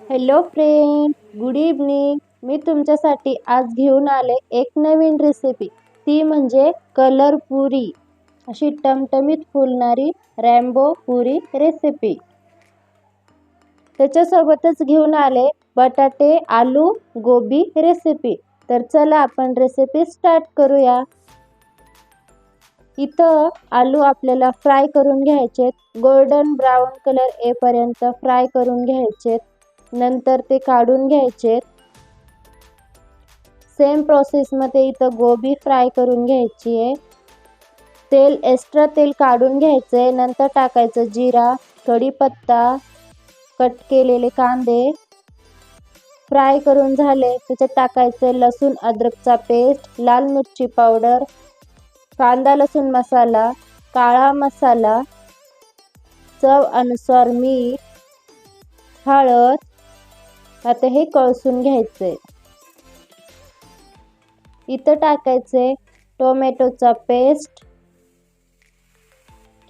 Hello friend good evening मी तुमच्यासाठी आज घेऊन आले एक नवीन रेसिपी ती म्हणजे कलर पुरी. अशी टमटमीत फुलणारी रॅम्बो पुरी रेसिपी त्याच्यासोबतच घेऊन आले बटाटे आलू गोबी रेसिपी तर चला आपण रेसिपी स्टार्ट करूया. इथं आलू आपल्याला फ्राय करून घ्यायचेत. गोल्डन ब्राऊन कलर येपर्यंत फ्राय करून घ्यायचेत. नंतर ते काढून घ्यायचे. सेम प्रोसेसमध्ये इथं गोबी फ्राय करून घ्यायची आहे. तेल एक्स्ट्रा तेल काढून घ्यायचं नंतर टाकायचं जिरा कढीपत्ता कट केलेले कांदे. फ्राय करून झाले. त्याच्यात टाकायचं लसूण अद्रकचा पेस्ट लाल मिरची पावडर कांदा लसूण मसाला काळा मसाला चव अनुसार मीठ हळद आता हे कळसून घ्यायचे इथं टाकायचे टोमॅटोचा पेस्ट.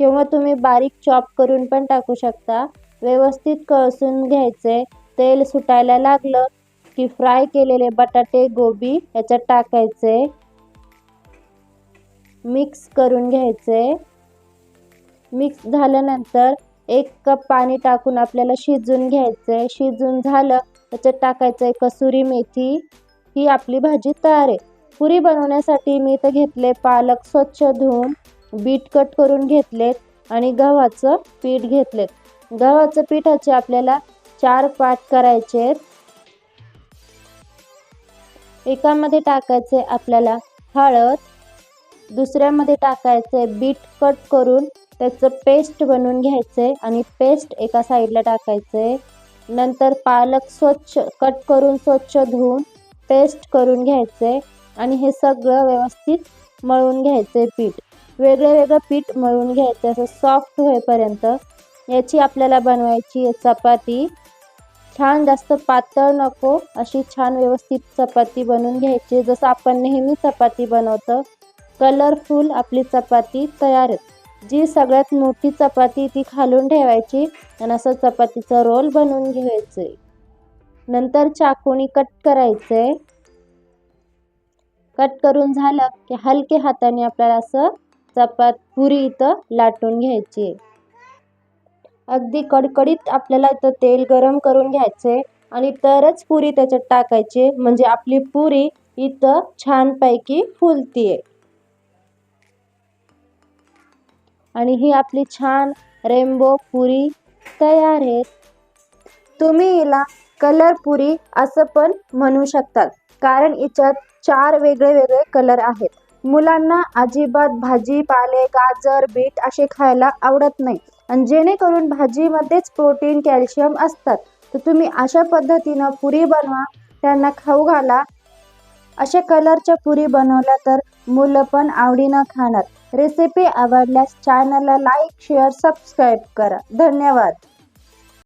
किंवा तुम्ही बारीक चॉप करून पण टाकू शकता. व्यवस्थित कळसून घ्यायचे तेल सुटायला लागलं की फ्राय केलेले बटाटे गोबी याच्यात टाकायचे मिक्स करून घ्यायचे मिक्स झाल्यानंतर एक कप पाणी टाकून आपल्याला शिजून घ्यायचे शिजून झालं त्याच्यात टाकायचं आहे कसुरी मेथी. ही आपली भाजी तयार आहे. पुरी बनवण्यासाठी मी इथं घेतले पालक स्वच्छ धुवून बीट कट करून घेतलेत आणि गव्हाचं पीठ घेतलेत. गव्हाचं पिठाचे आपल्याला चार पाट करायचे आहेत. एकामध्ये टाकायचे आपल्याला हळद. दुसऱ्यामध्ये टाकायचे बीट कट करून त्याचं पेस्ट बनवून घ्यायचे आणि पेस्ट एका साईडला टाकायचे नंतर पालक स्वच्छ कट करून स्वच्छ धुवून पेस्ट करून घ्यायचे आणि हे सगळं व्यवस्थित मळून घ्यायचे पीठ. वेगळं वेगळं पीठ मळून घ्यायचं असं सॉफ्ट होईपर्यंत याची आपल्याला बनवायची आहे चपाती. छान जास्त पातळ नको अशी छान व्यवस्थित चपाती बनवून घ्यायची. जसं आपण नेहमी चपाती बनवतो कलरफुल आपली चपाती तयार आहे जी सगळ्यात मोठी चपाती ती खालून ठेवायची आणि असं चपातीचा रोल बनवून घ्यायचे. नंतर चाकूनी कट करायचे. कट करून झालं की हलके हाताने आपल्याला असं चपात पुरी इथं लाटून घ्यायची. अगदी कडकडीत आपल्याला इथं तेल गरम करून घ्यायचे आणि तरच पुरी त्याच्यात टाकायची. म्हणजे आपली पुरी इथं छानपैकी फुलतीये. आणि ही आपली छान रेनबो पुरी तयार आहे. तुम्ही हिला कलर पुरी असं पण म्हणू शकतात कारण हिच्यात चार वेगळे वेगळे कलर आहेत. मुलांना अजिबात भाजी पाले गाजर बीट असे खायला आवडत नाही. आणि जेणेकरून भाजीमध्येच प्रोटीन कॅल्शियम असतात. तर तुम्ही अशा पद्धतीनं पुरी बनवा त्यांना खाऊ घाला अशा कलरच्या पुरी बनवल्या तर मुलं पण आवडीनं खाणार. रेसिपी आवडल्यास चॅनलला लाईक शेअर सबस्क्राईब करा. धन्यवाद.